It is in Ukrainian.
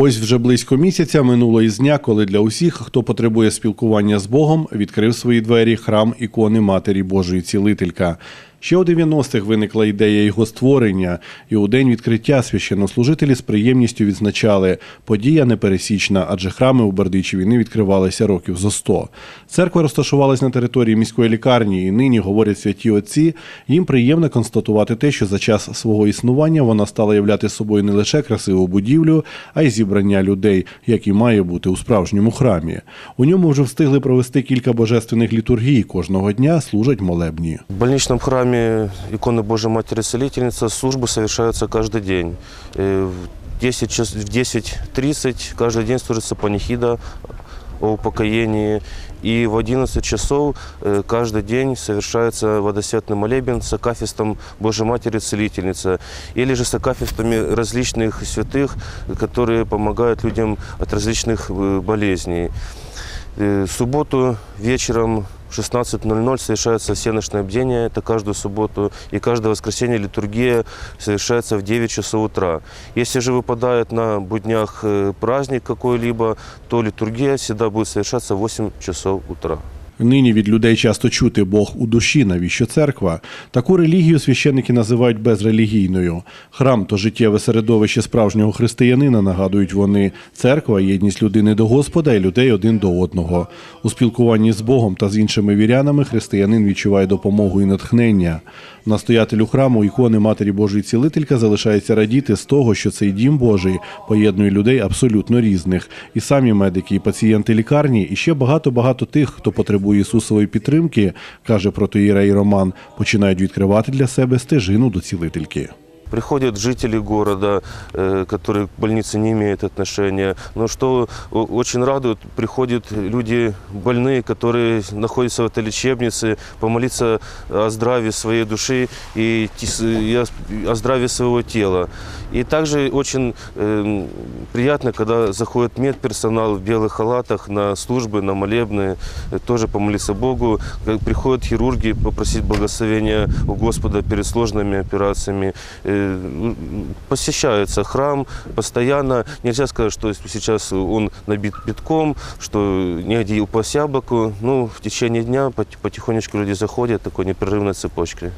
Ось вже близько місяця минуло із дня, коли для усіх, хто потребує спілкування з Богом, відкрив свої двері храм ікони Матері Божої Цілителька. Ще у 90-х виникла ідея його створення, і у день відкриття священнослужителі з приємністю відзначали подія непересічна, адже храми у Бердичеві не відкривалися років зо 100. Церква розташувалась на території міської лікарні, і нині говорять святі отці. Їм приємно констатувати те, що за час свого існування вона стала являти собою не лише красиву будівлю, а й зібрання людей, як і має бути у справжньому храмі. У ньому вже встигли провести кілька божественних літургій. Кожного дня служать молебні. В больничном храме иконы Божьей Матери Целительницы службы совершаются каждый день. Э, В 10 час- в 10.30 каждый день служится панихида о упокоении. И в 11 часов э, каждый день совершается водосвятный молебен с акафистом Божьей Матери Целительницы или же с акафистами различных святых, которые помогают людям от различных э, болезней. В субботу вечером в 16.00 совершается всеночное бдение, это каждую субботу, и каждое воскресенье литургия совершается в 9 часов утра. Если же выпадает на буднях э, праздник какой-либо, то литургия всегда будет совершаться в 8 часов утра. Нині від людей часто чути Бог у душі, навіщо церква. Таку релігію священники називають безрелігійною. Храм то життєве середовище справжнього християнина, нагадують вони. Церква єдність людини до Господа і людей один до одного. У спілкуванні з Богом та з іншими вірянами християнин відчуває допомогу і натхнення. Настоятелю храму ікони Матері Божої Цілителька залишається радіти з того, що цей дім Божий поєднує людей абсолютно різних. І самі медики, і пацієнти лікарні, і ще багато-багато тих, хто потребує Ісусової підтримки, каже протоїрей Роман, починають відкривати для себе стежину до цілительки. Приходят жители города, э, которые к больнице не имеют отношения. Но что очень радует, приходят люди больные, которые находятся в этой лечебнице, помолиться о здравии своей души и о- здравии своего тела. И также очень э, приятно, когда заходит медперсонал в белых халатах на службы, на молебны, э, тоже помолиться Богу. Приходят хирурги попросить благословения у Господа перед сложными операциями. Посещается храм постоянно. Нельзя сказать, что сейчас он набит битком, что негде упасть яблоку. Ну, в течение дня потихонечку люди заходят такой непрерывной цепочкой.